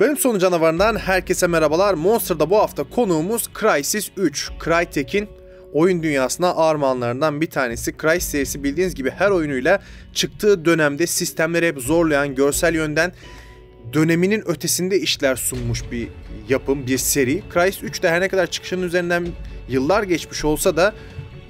Bölüm sonu canavarından herkese merhabalar. Monster'da bu hafta konuğumuz Crysis 3. Crytek'in oyun dünyasına armağanlarından bir tanesi. Crysis serisi bildiğiniz gibi her oyunuyla çıktığı dönemde sistemleri hep zorlayan, görsel yönden döneminin ötesinde işler sunmuş bir yapım, bir seri. Crysis 3 de her ne kadar çıkışının üzerinden yıllar geçmiş olsa da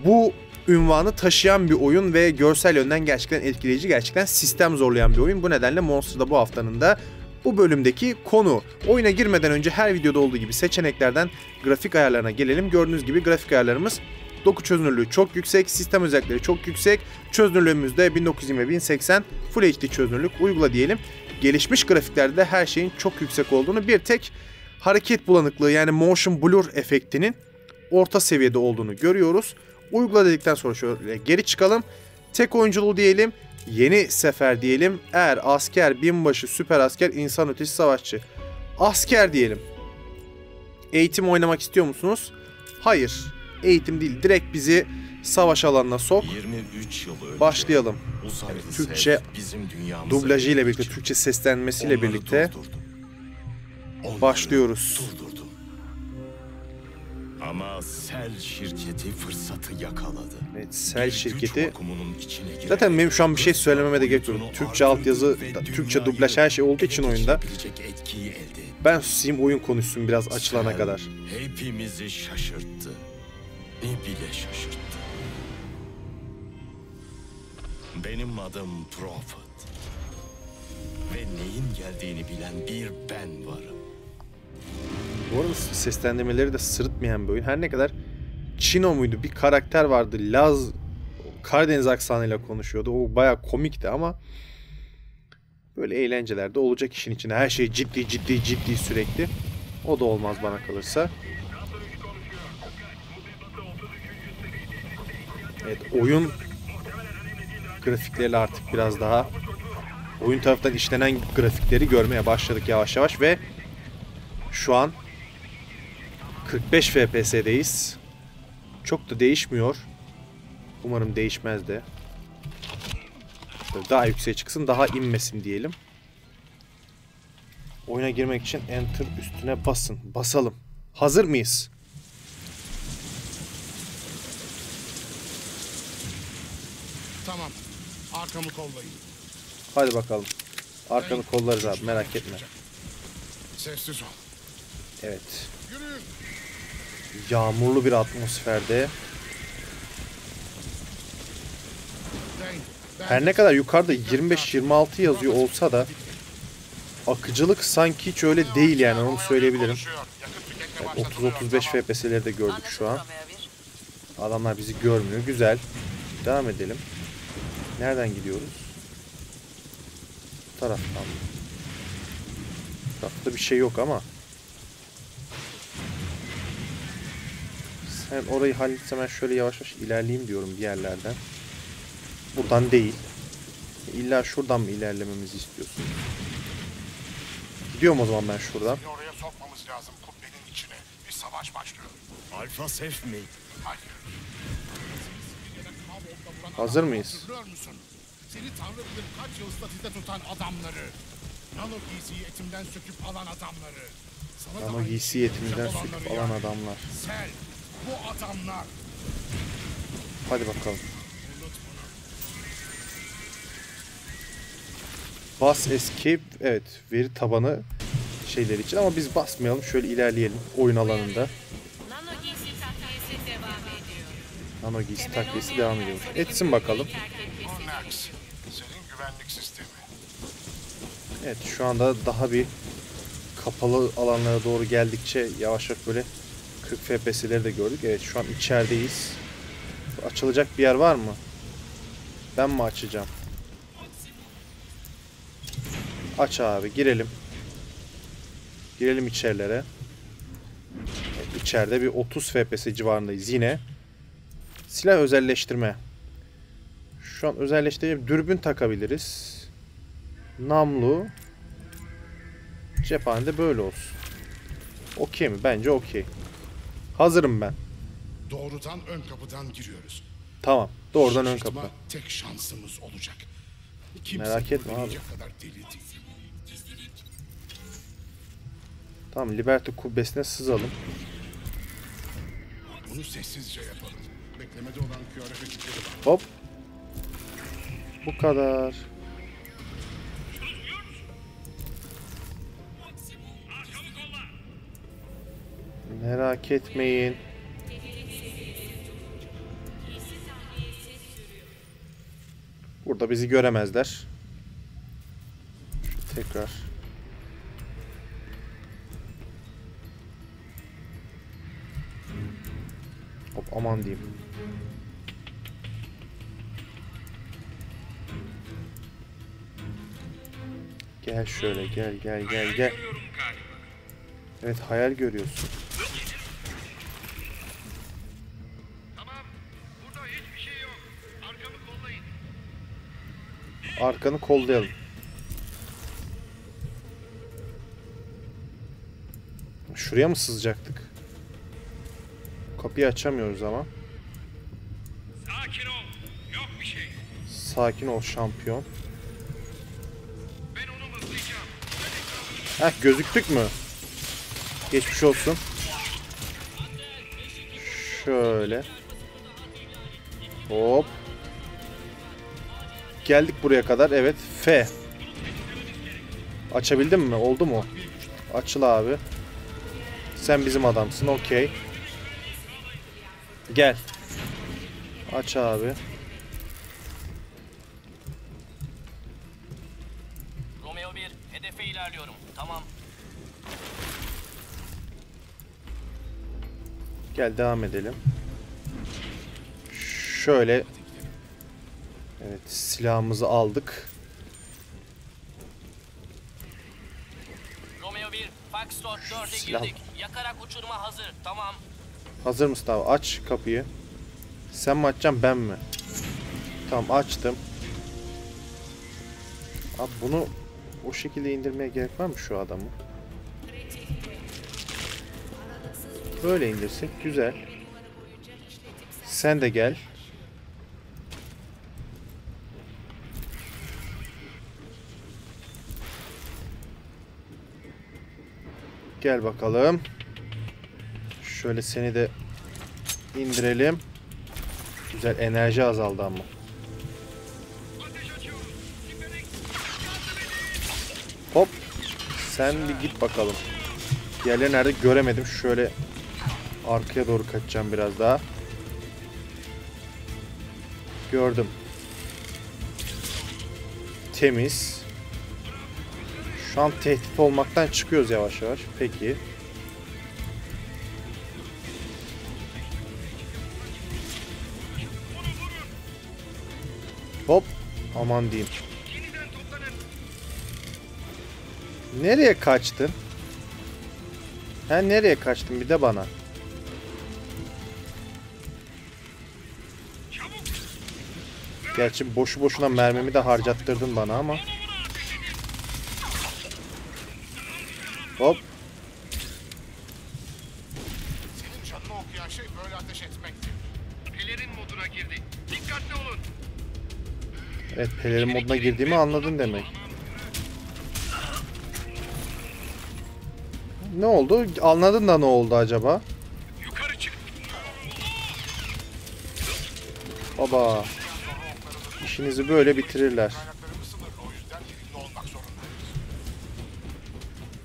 bu ünvanı taşıyan bir oyun ve görsel yönden gerçekten etkileyici, gerçekten sistem zorlayan bir oyun. Bu nedenle Monster'da bu haftanın da bu bölümdeki konu. Oyuna girmeden önce her videoda olduğu gibi seçeneklerden grafik ayarlarına gelelim. Gördüğünüz gibi grafik ayarlarımız doku çözünürlüğü çok yüksek, sistem özellikleri çok yüksek. Çözünürlüğümüz de 1920 1080 Full HD çözünürlük uygula diyelim. Gelişmiş grafiklerde her şeyin çok yüksek olduğunu bir tek hareket bulanıklığı yani motion blur efektinin orta seviyede olduğunu görüyoruz. Uygula dedikten sonra şöyle geri çıkalım. Tek oyunculuğu diyelim. Yeni sefer diyelim. Er, asker, binbaşı, süper asker, insan ötesi savaşçı. Asker diyelim. Eğitim oynamak istiyor musunuz? Hayır. Eğitim değil. Direkt bizi savaş alanına sok. 23 yıl önce Başlayalım. Evet, Türkçe bizim dünyamıza Dublajı ile girmek birlikte, Türkçe seslenmesiyle birlikte durdurdum. Başlıyoruz. Durdurdum. Ama Sel şirketi fırsatı yakaladı. Evet, Sel şirketi Zaten benim şu an bir şey söylememe de gerek yok. Türkçe altyazı, Türkçe dublaj her şey olduğu için oyunda. Ben susayım oyun konuşsun biraz açılana Sel kadar. Hepimizi şaşırttı. Ne bile şaşırttı. Benim adım Prophet. Ve neyin geldiğini bilen bir ben varım. Bu arada seslendirmeleri de sırıtmayan bir oyun. Her ne kadar Chino muydu? Bir karakter vardı. Laz Karadeniz aksanıyla konuşuyordu. O baya komikti ama böyle eğlencelerde olacak işin içinde. Her şey ciddi ciddi ciddi sürekli. O da olmaz bana kalırsa. Evet oyun grafikleriyle artık biraz daha oyun tarafından işlenen grafikleri görmeye başladık yavaş yavaş ve şu an 45 FPS'deyiz. Çok da değişmiyor. Umarım değişmez de. Böyle Daha yükseğe çıksın, daha inmesin diyelim. Oyuna girmek için Enter üstüne basın. Basalım. Hazır mıyız? Tamam. Arkamı kollayın. Hadi bakalım. Arkanı kollarız abi merak etme. Sessiz ol. Evet. Yağmurlu bir atmosferde. Her ne kadar yukarıda 25-26 yazıyor olsa da akıcılık sanki hiç öyle değil yani onu söyleyebilirim. Yakıt tüketme başladı. 30-35 FPS'leri de gördük şu an. Adamlar bizi görmüyor. Güzel. Devam edelim. Nereden gidiyoruz? Bu taraftan. Bu tarafta bir şey yok ama. Sen orayı halletsen ben şöyle yavaş yavaş ilerleyeyim diyorum bir yerlerden. Buradan değil. İlla şuradan mı ilerlememizi istiyorsun? Gidiyorum o zaman ben şuradan. Seni oraya sokmamız lazım kubbenin içine. Bir savaş başlıyor. Alfa Sef mi? Hayır. Hazır mıyız? Seni tanrı bilir kaç yıl statüde tutan adamları. Nano giysiyi etimden söküp alan adamları. Sana Ama daha giysi iyi yetiminden yapacak söküp alan adamlar. Sel. Bu adamlar. Hadi bakalım. Bas escape evet veri tabanı şeyler için ama biz basmayalım şöyle ilerleyelim oyun alanında. Nano giysi takviyesi devam ediyor. Nano giysi takviyesi devam ediyormuş. Etsin bakalım. Evet şu anda daha bir kapalı alanlara doğru geldikçe yavaş yavaş böyle 40 FPS'leri de gördük. Evet şu an içerideyiz. Açılacak bir yer var mı? Ben mi açacağım? Aç abi girelim. Girelim içerilere. Evet, içeride bir 30 FPS civarındayız yine. Silah özelleştirme. Şu an özelleştirme dürbün takabiliriz. Namlu. Cephanede böyle olsun. Okey mi? Bence okey. Hazırım ben. Doğrudan ön kapıdan giriyoruz. Tamam. Doğrudan ön kapı. tek şansımız olacak. Kimse Merak etme abi. kadar deli değil. Tamam Liberty kubbesine sızalım. Bunu sessizce yapalım. Beklemede olan QRF ekipleri var. Hop. Bu kadar. Merak etmeyin. Burada bizi göremezler. Şu tekrar. Hop aman diyeyim. Gel şöyle gel gel gel gel. Evet hayal görüyorsun. Tamam. Burada hiçbir şey yok. Arkamı kollayın. Arkanı kollayalım. Şuraya mı sızacaktık? Kapıyı açamıyoruz ama. Sakin ol. Yok bir şey. Sakin ol şampiyon. Ben onu mızlayacağım. Heh gözüktük mü? Geçmiş olsun. Şöyle. Hop. Geldik buraya kadar. Evet. F. Açabildin mi? Oldu mu? Açıl abi. Sen bizim adamsın. Okey. Gel. Aç abi. Romeo 1, hedefe ilerliyorum. Tamam. Gel devam edelim. Şöyle. Evet silahımızı aldık. Romeo 1, Foxtrot 4'e Silah- girdik. Yakarak uçurma hazır. Tamam. Hazır mısın abi? Aç kapıyı. Sen mi açacaksın ben mi? Tamam açtım. Abi bunu o şekilde indirmeye gerek var mı şu adamı? Böyle indirsek güzel. Sen de gel. Gel bakalım. Şöyle seni de indirelim. Güzel enerji azaldı ama. Hop. Sen bir git bakalım. Diğerleri nerede göremedim. Şöyle arkaya doğru kaçacağım biraz daha. Gördüm. Temiz. Şu an tehdit olmaktan çıkıyoruz yavaş yavaş. Peki. Hop. Aman diyeyim. Nereye kaçtın? Ha nereye kaçtın bir de bana. Gerçi boşu boşuna mermimi de harcattırdın bana ama. Pelerin moduna girdiğimi anladın demek. Ne oldu? Anladın da ne oldu acaba? Baba. İşinizi böyle bitirirler.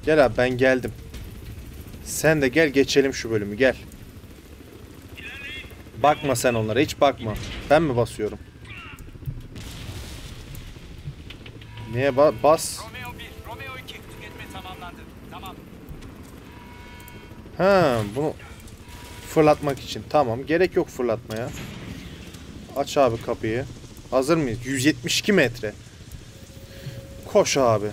Gel abi ben geldim. Sen de gel geçelim şu bölümü gel. Bakma sen onlara hiç bakma. Ben mi basıyorum? Neye ba- bas? Romeo 1, Romeo 2, tüketme tamamlandı. Tamam. Ha bunu fırlatmak için. Tamam gerek yok fırlatmaya. Aç abi kapıyı. Hazır mıyız? 172 metre. Koş abi.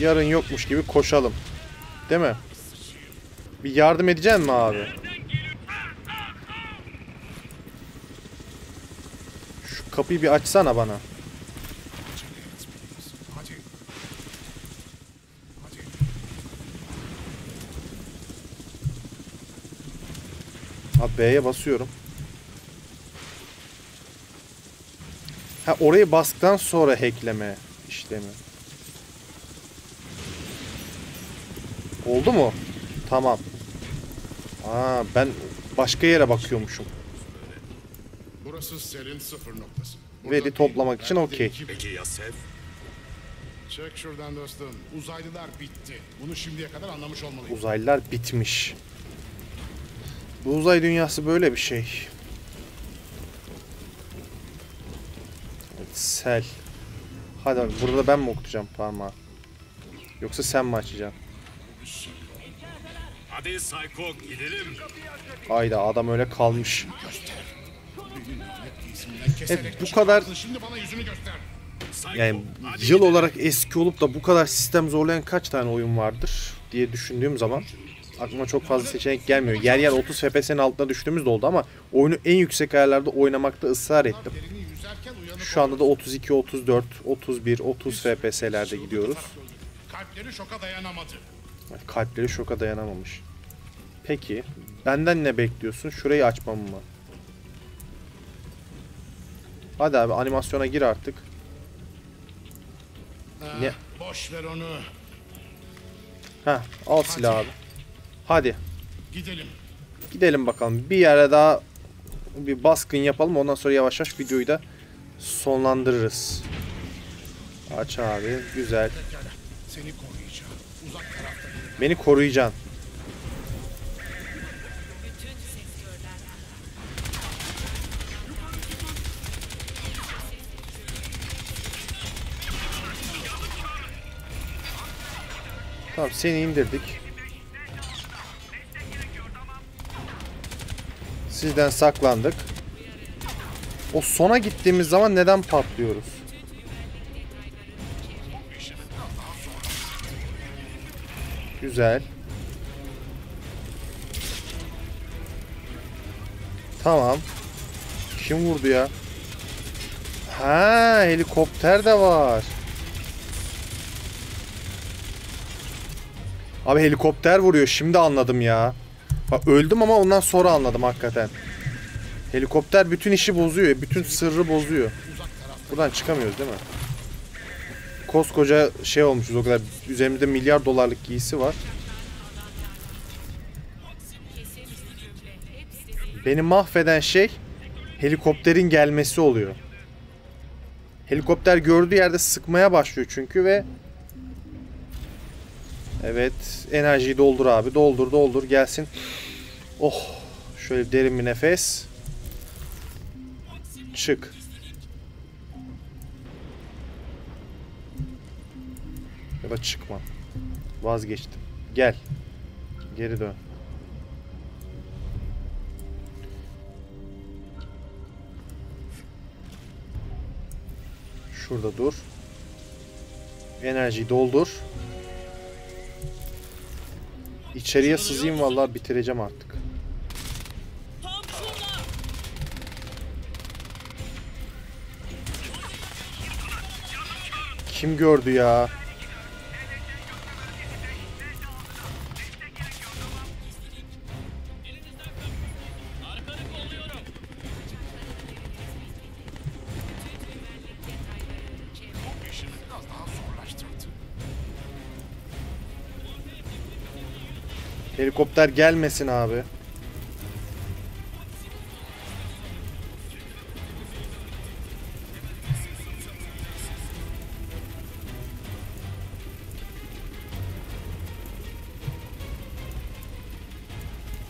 Yarın yokmuş gibi koşalım. Değil mi? Bir yardım edeceksin mi abi? Şu kapıyı bir açsana bana. Abi B'ye basıyorum. Ha orayı bastıktan sonra hackleme işlemi. Oldu mu? Tamam. Aa ben başka yere bakıyormuşum. Burası serin sıfır noktası. Veri Burada toplamak için okey. Peki ya Sev? Çek şuradan dostum. Uzaylılar bitti. Bunu şimdiye kadar anlamış olmalıyım. Uzaylılar bitmiş. Bu uzay dünyası böyle bir şey. Evet, sel. Hadi bak, burada ben mi okutacağım parmağı? Yoksa sen mi açacaksın? Hadi Psycho gidelim. Hayda adam öyle kalmış. Keserek Evet, bu kadar- Yani yıl olarak eski olup da bu kadar sistem zorlayan kaç tane oyun vardır diye düşündüğüm zaman aklıma çok fazla seçenek gelmiyor. Yer yer 30 FPS'nin altına düştüğümüz de oldu ama oyunu en yüksek ayarlarda oynamakta ısrar ettim. Şu anda da 32, 34, 31, 30 FPS'lerde gidiyoruz. Kalpleri şoka dayanamadı. Kalpleri şoka dayanamamış. Peki benden ne bekliyorsun? Şurayı açmam mı? Hadi abi animasyona gir artık. Ha, Ne? Boş ver onu. Heh al silahı abi. Hadi Gidelim. gidelim bakalım. Bir yere daha bir baskın yapalım. Ondan sonra yavaş yavaş videoyu da sonlandırırız. Aç abi. Güzel. Seni koruyacağım. Uzak tarafta. Beni koruyacaksın. Tamam seni indirdik. Sizden saklandık. O sona gittiğimiz zaman neden patlıyoruz? Güzel. Tamam. Kim vurdu ya? Ha, helikopter de var. Abi helikopter vuruyor. Şimdi anladım ya. Bak öldüm ama ondan sonra anladım hakikaten. Helikopter bütün işi bozuyor. Bütün sırrı bozuyor. Buradan çıkamıyoruz değil mi? Koskoca şey olmuşuz o kadar. Üzerimizde milyar dolarlık giysi var. Beni mahveden şey helikopterin gelmesi oluyor. Helikopter gördüğü yerde sıkmaya başlıyor çünkü ve Evet, enerjiyi doldur abi. Doldur, doldur gelsin. Oh, şöyle derin bir nefes. Çık. Ya da çıkma. Vazgeçtim. Gel. Geri dön. Şurada dur. Enerjiyi doldur. İçeriye sızayım vallahi bitireceğim artık. Kim gördü ya? Helikopter gelmesin abi.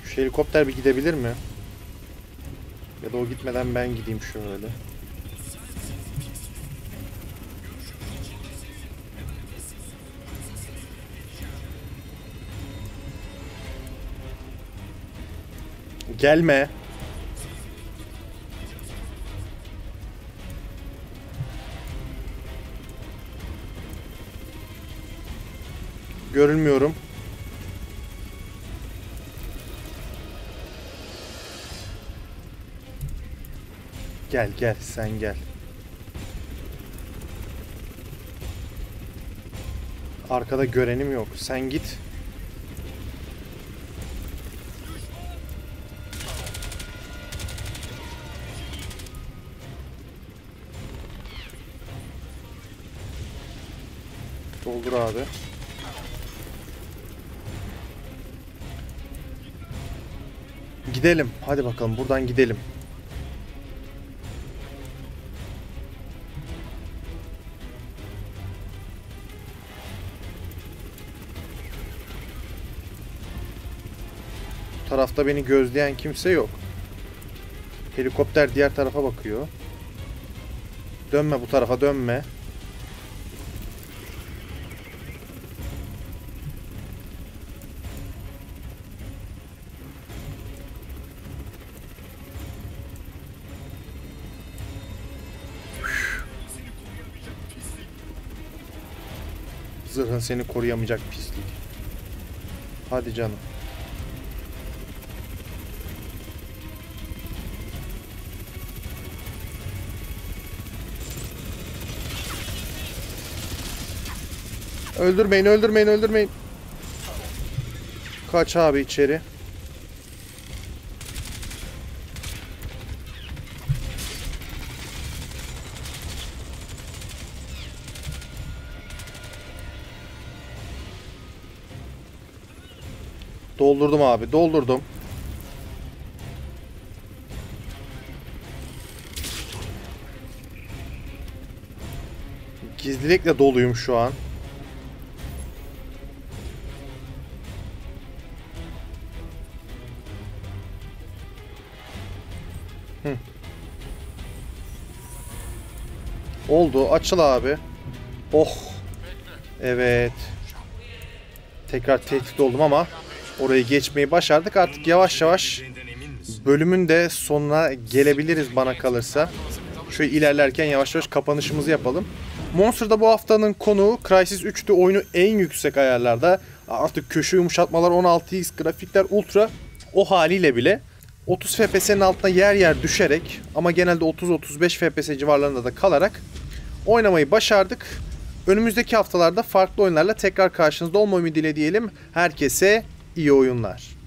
Şu helikopter bir gidebilir mi? Ya da o gitmeden ben gideyim şöyle. Gelme. Görünmüyorum. Gel gel sen gel. Arkada görenim yok. Sen git. Abi. Gidelim. Hadi bakalım buradan gidelim. Bu tarafta beni gözleyen kimse yok. Helikopter diğer tarafa bakıyor. Dönme bu tarafa dönme. Seni koruyamayacak pislik. Hadi canım. Öldürmeyin, öldürmeyin, öldürmeyin. Kaç abi içeri. Abi, doldurdum. Gizlilikle doluyum şu an. Oldu. Açıl abi. Oh. Evet. Tekrar tehdit oldum ama orayı geçmeyi başardık. Artık yavaş yavaş bölümün de sonuna gelebiliriz bana kalırsa. Şöyle ilerlerken yavaş yavaş kapanışımızı yapalım. Monster'da bu haftanın konuğu Crysis 3'tü. Oyunu en yüksek ayarlarda. Artık köşe yumuşatmalar 16x, grafikler ultra. O haliyle bile 30 FPS'nin altına yer yer düşerek ama genelde 30-35 FPS civarlarında da kalarak oynamayı başardık. Önümüzdeki haftalarda farklı oyunlarla tekrar karşınızda olma ümidiyle diyelim. Herkese iyi oyunlar.